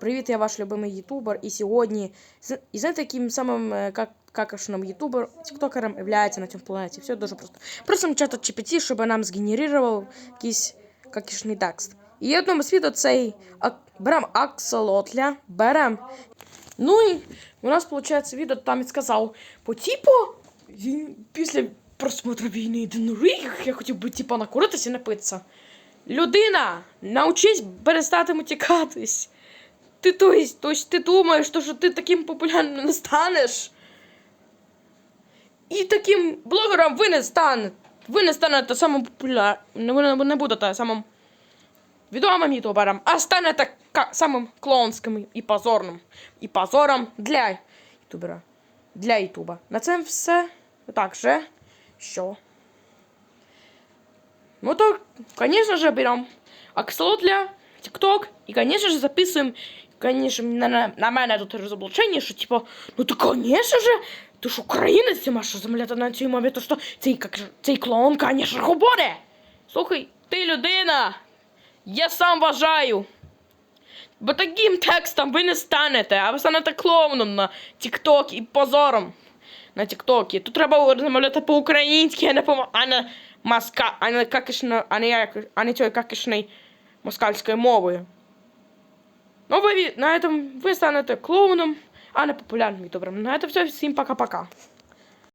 Привіт, я ваш любимий ютубер. І сьогодні з- і знаєте, яким самим е, как, какашним ютубер, тіктокером являється на цьому планеті. Все дуже просто. Просимо чата GPT, щоб нам згенерував якийсь какашний текст. І в одному відео цей беремо аксолотля, беремо. Ну і у нас виходить відео, там і сказав, по типу, після просмотру війни єдиноріг, я хотів би типу накуритися і напитися. Людина, научись перестати утікатись. Ти то есть, то есть ти думаєш, то, що ти таким популярним не станеш. І таким блогером ви не станете. Ви не станете самим популярним, ви не- будете самим відомим ютубером, а станете самим клоунським і позорним. І позором для ютубера. Для ютуба. На це все так же, що. Ну то, конечно же, берем аксолотля, ТикТок и, конечно же, записываем, конечно, на, на, мене тут розоблачення, що, типу, ну то, конечно же, ти ж українець, ти маєш замовляти на цій мові, то що цей, как же, цей клоун, конечно, говорить. Слухай, ти людина, я сам вважаю. Бо таким текстом ви не станете, а ви станете клоуном на TikTok і позором на TikTok. Тут треба розмовляти по-українськи, а не по а не маска, а не какишно, а не як, а не цією какишною москальською мовою. Ну, ви на этом ви станете клоуном, а не популярним ютубером. На це все. Всім пока-пока.